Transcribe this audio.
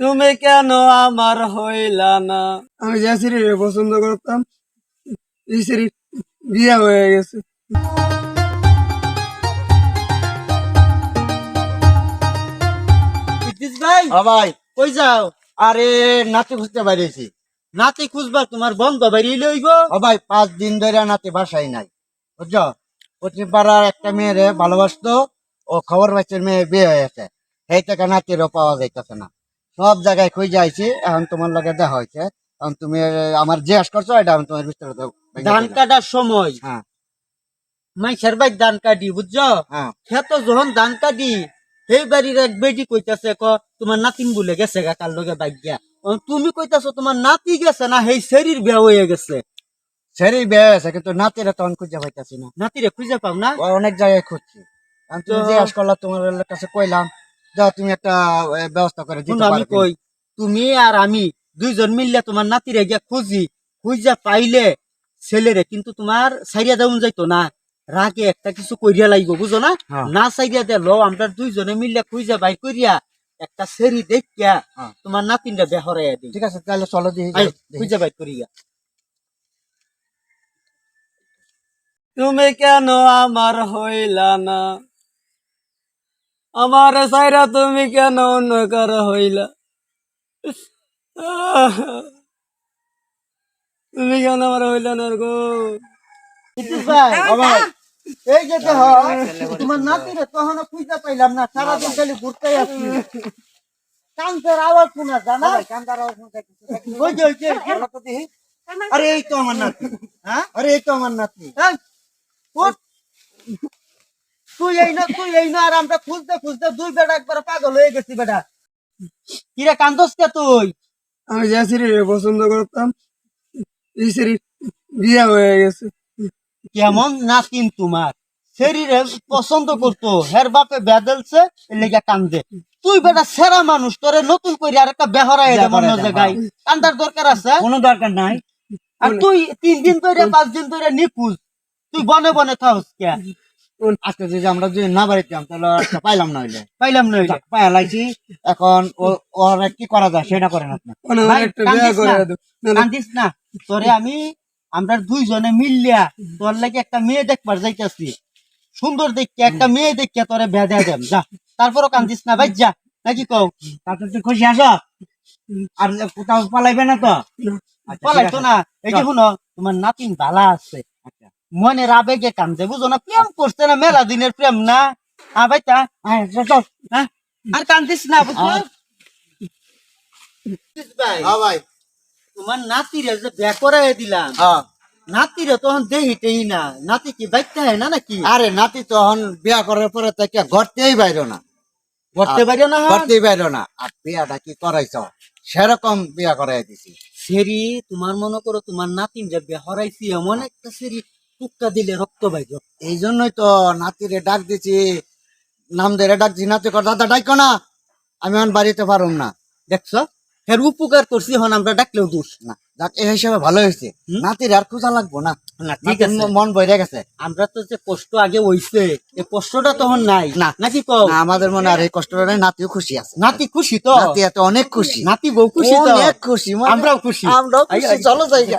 তুমি কেন আমার হইলা না? আমি যে সিরিজে পছন্দ করতাম এই সিরিজ বিয়ে হয়ে গেছে। ভাই? হ্যাঁ ভাই। কই যাও? আরে নাতি খুঁজতে বাইরেছি। নাতি খুঁজবার তোমার বন্ধ লইব ভাই পাঁচ দিন ধরে নাতি বাসায় নাই। বুঝছ? পশ্চিম পাড়ার একটা মেয়েরে ভালোবাসতো ও খবর পাচ্ছে মেয়ে বিয়ে হয়েছে সেই থেকে নাতিরও পাওয়া যাইতেছে না। সব জায়গায় খুঁজে আইছি এখন তোমার লগে দেখা হয়েছে। এখন তুমি আমার জিজ্ঞেস করছ এটা আমি তোমার বিস্তারিত ধান কাটার সময়। হ্যাঁ। মাইসের ভাই ধান কাটি বুঝছ? হ্যাঁ। খেত যখন ধান কাটি সেই বাড়ির এক বেটি কইতাছে ক তোমার নাতিম বলে গেছে গা কার লগে বাইক তুমি কইতাছো তোমার নাতি গেছে না সেই শরীর বিয়া হয়ে গেছে। সেরই বিয়ে হয়েছে কিন্তু নাতিরা তখন খুঁজে পাইতাছি না। নাতিরে খুঁজে পাও না? অনেক জায়গায় খুঁজছি। তুমি তো- জিজ্ঞাসা করলাম তোমার কাছে কইলাম যাও তুমি একটা ব্যবস্থা করে দিতে আমি কই? তুমি আর আমি দুইজন মিললে তোমার নাতিরে গিয়া খুঁজি খুঁজা পাইলে ছেলেরে কিন্তু তোমার সাইরিয়া দেউন যাইতো না। রাগে একটা কিছু কইরিয়া লাগবে বুঝো না? হ্যাঁ। না সাইরিয়া দে লো আমরা দুইজনে মিললে খুঁজা বাই করিয়া একটা সেরি দেখিয়া হ্যাঁ। তোমার নাতিনটা বেহরাইয়া দিই। ঠিক আছে তাহলে চলো দেখি। খুঁজা বাই করিয়া তুমি কেন আমার হইলা না? আমার সাইরা তুমি কেন অন্য কারও হইলা? তুমি কেন আমার হইলা না গো? এই যে দেহ তোমার নাতিরে তখন খুঁজা পাইলাম না সারাদিন খালি ঘুরতে আসছি কান্তের আওয়াজ শোনা জানা ওই যে, ওই যে, আরে এই তো আমার নাতি। হ্যাঁ? আরে এই তো আমার নাতি। তুই এই না তুই এই না আর আমরা খুঁজতে খুঁজতে দুই বেটা একবার পাগল হয়ে গেছি বেটা। কিরে কান্দস কে তুই? আমি যে সিরিজে পছন্দ করতাম এই বিয়ে হয়ে গেছে। কেমন নাতিন তোমার? শরীরে পছন্দ করতো হের বাপে বেদলছে লেগে কান্দে। তুই বেটা সেরা মানুষ তোরে নতুন করে আর একটা বেহরা এলে বেহরা মনে এটা, জায়গায়। কান্দার দরকার আছে? কোনো দরকার নাই। আর তুই তিন দিন ধরে পাঁচ দিন ধরে নিখুঁজ। তুই বনে বনে থাকস কে? আজকে যদি আমরা যদি না বাড়িতাম তাহলে পাইলাম না হইলে। পাইলাম না হইলে। পায়া লাইছি এখন ওর কি করা যায় সেটা করেন আপনি। মানে না। তোরে আমি আমরা দুইজনে মিললিয়া তোর লাগে একটা মেয়ে দেখবার যাইতেছি। সুন্দর দেখে একটা মেয়ে দেখে তোরে বেদা দেম। যা তারপরও কান্দিস না। ভাই যা নাকি কও? তাতে তুই খুশি আসো আর কোথাও পালাইবে না তো? পালাইতো না। এই যে শুনো তোমার নাতিন ভালা আছে। মনের আবেগে কান্দে বুঝো না? প্রেম করছে না মেলা দিনের প্রেম না। হ্যাঁ ভাই তা হ্যাঁ। হ্যাঁ আর কান্দিস না বুঝছ? আর- ভাই হ্যাঁ তোমার নাতিরে যে বিয়া করাই দিলাম হ্যাঁ। নাতিরে তখন দেহিতেই না। নাতি কি বাইতে হয় না নাকি? আরে নাতি তখন বিয়া করার পরে থেকে ঘরতেই বাইরো না। করতে পারিও না ঘরতেই বাইরো না। আর বিয়াটা কি করাইছ? সেরকম বিয়া করাই দিছি। সেরি তোমার মনে করো তোমার নাতিন যে বিয়া হরাইছি এমন একটা সেরি। টুকটা দিলে রক্ত বাইর এই জন্যই তো নাতিরে ডাক দিছি নাম ধরে ডাক দিছি নাতি কর দাদা ডাইকো না। আমি এখন বাড়িতে পারুম না। দেখছ? এর উপকার করছি হন আমরা ডাকলেও দোষ না। যাক এই হিসাবে ভালো হয়েছে। নাতির আর খোঁজা লাগবো না। না ঠিক আছে। মন বইরে গেছে। আমরা তো যে কষ্ট আগে হইছে এই কষ্টটা তখন নাই। না। নাকি কও। না, আমাদের মনে আর এই কষ্টটা নেই নাতিও খুশি আছে। নাতি খুশি তো? নাতি এত অনেক খুশি। নাতি বউ খুশি তো? অনেক খুশি মানে আমরাও খুশি। আমরাও খুশি। চলো জায়গা